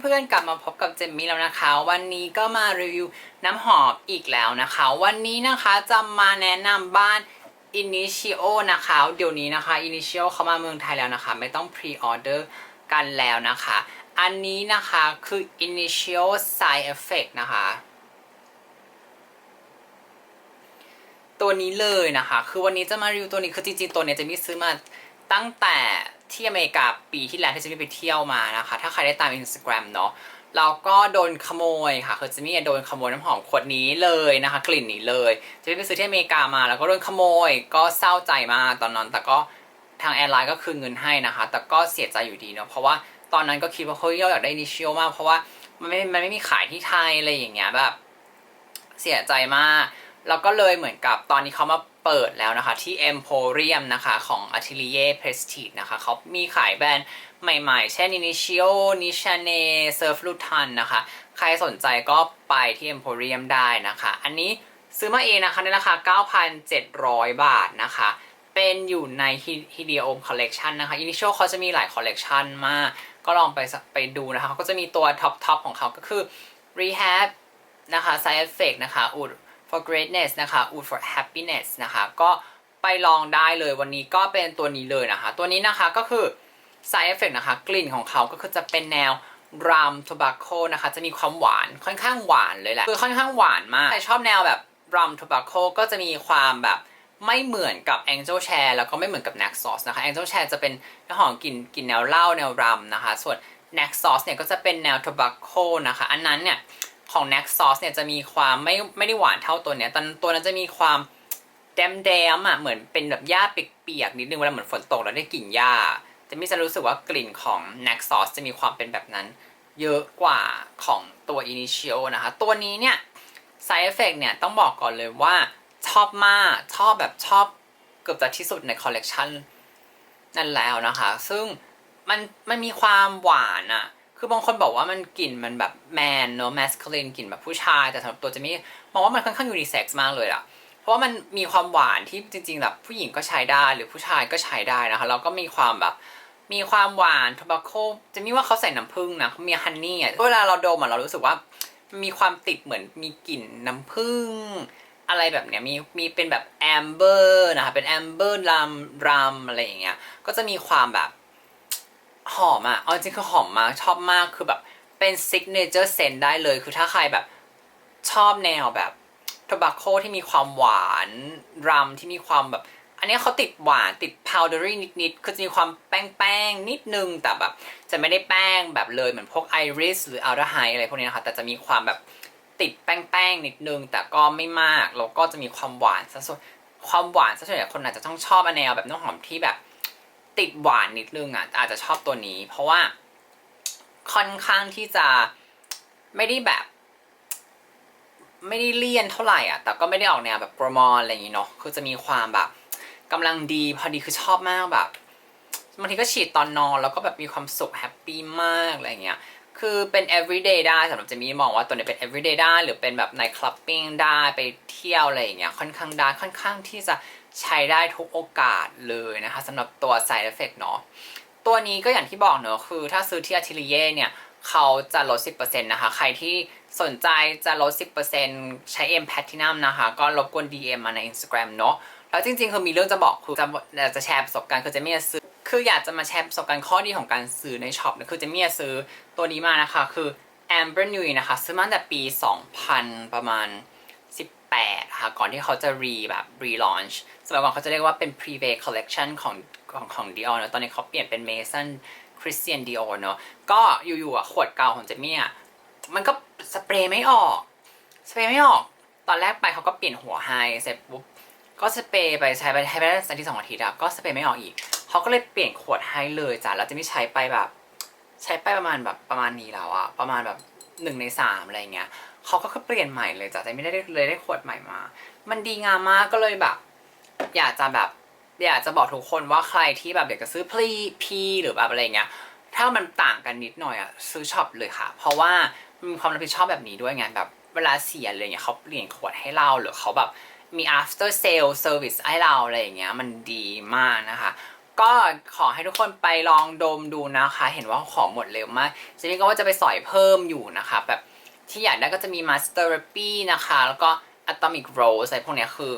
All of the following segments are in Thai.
เพื่อนๆกลับมาพบกับเจมมี่แล้วนะคะ วันนี้ก็มารีวิวน้ำหอมอีกแล้วนะคะ วันนี้นะคะจะมาแนะนำบ้าน Initio นะคะ เดี๋ยวนี้นะคะ Initio เขามาเมืองไทยแล้วนะคะ ไม่ต้อง pre-order กันแล้วนะคะ อันนี้นะคะคือ Initio Side Effect นะคะ ตัวนี้เลยนะคะ คือวันนี้จะมารีวิวตัวนี้คือจริงๆตัวเนี้ยเจะมีซื้อมาตั้งแต่ ที่อเมริกาปีที่แล้วที่เจะมี่ไปเที่ยวมานะคะ ถ้าใครได้ตาม Instagram เนาะเราก็โดนขโมยค่ะคือเจะมี่โดนขโมยน้ำหอมขวดนี้เลยนะคะ กลิ่นนี้เลยเจะมี่ไปซื้อที่อเมริกามา แล้วก็โดนขโมยก็เศร้าใจมากตอนนั้น แต่ก็ทางแอร์ไลน์ก็คืนเงินให้นะคะ แต่ก็เสียใจอยู่ดีเนาะเพราะว่าตอนนั้นก็คิดว่าเฮ้ยเราอยากได้นิชิโอมากเพราะว่ามันไม่มันไม่มีขายที่ไทยอะไรอย่างเงี้ยแบบ เสียใจมากแล้วก็เลยเหมือนกับตอนนี้เขามา เปิดแล้วนะคะ ที่ Emporium นะคะของ Atelier Prestige นะคะเขามีขายแบรนด์ใหม่ๆ เช่น Initio Nishane Surf Lutan นะคะ ใครสนใจก็ไปที่ Emporium ได้นะคะ อันนี้ซื้อมาเองนะคะในราคา 9,700 บาทนะคะ เป็นอยู่ใน Helium Collection นะคะ Initio เขาจะมีหลาย Collection มาก ก็ลองไปไปดูนะคะเขาก็จะมีตัวท็อปทอปของเขาก็คือ Rehab นะคะ Side Effect นะคะ Wood for Greatness นะคะ Wood for Happiness นะคะ ก็ไปลองได้เลยวันนี้ก็เป็นตัวนี้เลยนะคะ ตัวนี้นะคะก็คือ Side Effect นะคะ กลิ่นของเขาก็คือจะเป็นแนวรัม tobacco นะคะ จะมีความหวานค่อนข้างหวานเลยแหละคือค่อนข้างหวานมากใครชอบแนวแบบรัม tobacco ก็จะมีความแบบไม่เหมือนกับ Angel Share แล้วก็ไม่เหมือนกับ Naxos นะคะ Angel Share จะเป็นน้ำหอมกลิ่นกลิ่นแนวเหล้าแนวรัมนะคะ ส่วน Naxos เนี่ยก็จะเป็นแนว tobacco นะคะ อันนั้นเนี่ย ของ Next Sauce เนี่ยจะมีความไม่ไม่ได้หวานเท่าตัวเนี้ยตอนตัวนั้นจะมีความแดมแดมอะเหมือนเป็นแบบหญ้าเปียกๆนิดนึงเวลาเหมือนฝนตกแล้วได้กลิ่นหญ้าจะม่จะรู้สึกว่ากลิ่นของ Next Sauce จะมีความเป็นแบบนั้น เยอะกว่าของตัว Initial นะคะ ตัวนี้เนี่ย Side Effect เนี่ยต้องบอกก่อนเลยว่าชอบมากชอบแบบชอบเกือบจะที่สุดในคอลเลกชันนั่นแล้วนะคะ ซึ่งมันมันมีความหวานอะ คือบางคนบอกว่ามันกลิ่นมันแบบแมนเนอะแมสคลีนกลิ่นแบบผู้ชาย แต่สำหรับตัวเจะมี่มองว่ามันค่อนข้างยูนิเซ็กซ์มากเลยอะเพราะว่ามันมีความหวานที่จริงๆแบบผู้หญิงก็ใช้ได้หรือผู้ชายก็ใช้ได้นะคะแล้วก็มีความแบบมีความหวานทบาโคจะมีว่าเขาใส่น้ำผึ้งนะเขามีฮันนี่อะเวลาเราดมอะเรารู้สึกว่ามีความติดเหมือนมีกลิ่นน้ำผึ้งอะไรแบบเนี้ยมีมีเป็นแบบแอมเบอร์นะคะเป็นแอมเบอร์รัมรัมอะไรอย่างเงี้ยก็จะมีความแบบ หอมอะเอาจริงคือหอมมากชอบมากคือแบบเป็นซิกเนเจอร์เซนได้เลย คือถ้าใครแบบชอบแนวแบบทบาโคที่มีความหวานรัมที่มีความแบบ อันนี้เขาติดหวานติดพาวเดอรี่นิดๆคือจะมีความแป้งๆนิดนึง แต่แบบจะไม่ได้แป้งแบบเลยเหมือนพวกไอริสหรืออัลดไฮอะไรพวกนี้นะคะแต่จะมีความแบบติดแป้งๆนิดนึง แต่ก็ไม่มากแล้วก็จะมีความหวานซะส่วนความหวานซะส่วนใหญ่คนอาจจะต้องชอบแนวแบบน้ำหอมที่แบบ ติดหวานนิดนึงอะอาจจะชอบตัวนี้ เพราะว่าค่อนข้างที่จะไม่ได้แบบ ไม่ได้เลี่ยนเท่าไหร่อะ แต่ก็ไม่ได้ออกแนวแบบโปรโมนอะไรอย่างงี้เนาะคือจะมีความแบบกำลังดีพอดีคือชอบมากแบบบางทีก็ฉีดตอนนอนแล้วก็แบบมีความสุขแฮปปี้มากอะไรเงี้ยคือเป็น everyday ได้สำหรับเจมี่มองว่าตัวนี้เป็น everyday ได้หรือเป็นแบบใน clubbing ได้ไปเที่ยวอะไรอย่างเงี้ยค่อนข้างได้ค่อนข้างที่จะ ใช้ได้ทุกโอกาสเลยนะคะสำหรับตัว side effect เนาะตัวนี้ก็อย่างที่บอกเนอะคือถ้าซื้อที่ Atelier เนี่ยเขาจะลด 10%นะคะ ใครที่สนใจจะลด 10%ใช้ M Platinum นะคะ ก็รบกวน DM มาใน Instagram เนอะแล้วจริงๆ คือมีเรื่องจะบอกคือจะจะแชร์ประสบการณ์คือจะไม่ซื้อ คืออยากจะมาแชร์ประสบการณ์ข้อดีของการซื้อในช็อปนะคือจะไมีซื้อตัวนี้มานะคะ คือ Amber New นะคะ ซื้อมาตั้งแต่ปี 2000 ประมาณ 18ค่ะ ก่อนที่เขาจะรีแบบรีลอนช์สมัยก่อนเขาจะเรียกว่าเป็น Privé Collection ของของของ Dior เนอะตอนนี้เขาเปลี่ยนเป็น Maison Christian Dior เนอะก็อยู่ๆอะขวดเก่าของเจมี่อะมันก็สเปรย์ไม่ออก สเปรย์ไม่ออก ตอนแรกไปเขาก็เปลี่ยนหัวให้เสร็จปุ๊บก็สเปรย์ไปใช้ไปใช้ไปได้สักที่สองอาทิตย์อะก็สเปรย์ไม่ออกอีกเขาก็เลยเปลี่ยนขวดให้เลยจ้ะแล้วจะไม่ใช้ไปแบบ ใช้ไปประมาณแบบประมาณนี้แล้วอะประมาณแบบหนึ่งในสามอะไรเงี้ย เขาก็คือเปลี่ยนใหม่เลยจ้ะแต่ไม่ได้เลยได้ขวดใหม่มา มันดีงามมากก็เลยแบบ อยากจะแบบ อยากจะบอกทุกคนว่าใครที่แบบอยากจะซื้อพลีพีหรือแบบอะไรเงี้ยถ้ามันต่างกันนิดหน่อยอะซื้อช็อปเลยค่ะ เพราะว่ามีความรับผิดชอบแบบนี้ด้วยไงแบบเวลาเสียเลยเนี่ยเขาเปลี่ยนขวดให้เราหรือเขาแบบมี after sale service ให้เราอะไรอย่างเงี้ยมันดีมากนะคะ ก็ขอให้ทุกคนไปลองดมดูนะคะ เห็นว่าของหมดเร็วมากเจนนี่ก็ว่าจะไปสอยเพิ่มอยู่นะคะ แบบ ที่อยากได้ก็จะมี Master t h e r a p y นะคะ แล้วก็ Atomic Rose อะไรพวกนี้คือ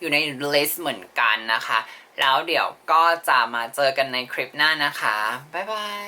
อยู่ในลิสต์เหมือนกันนะคะ แล้วเดี๋ยวก็จะมาเจอกันในคลิปหน้านะคะ บ๊ายบาย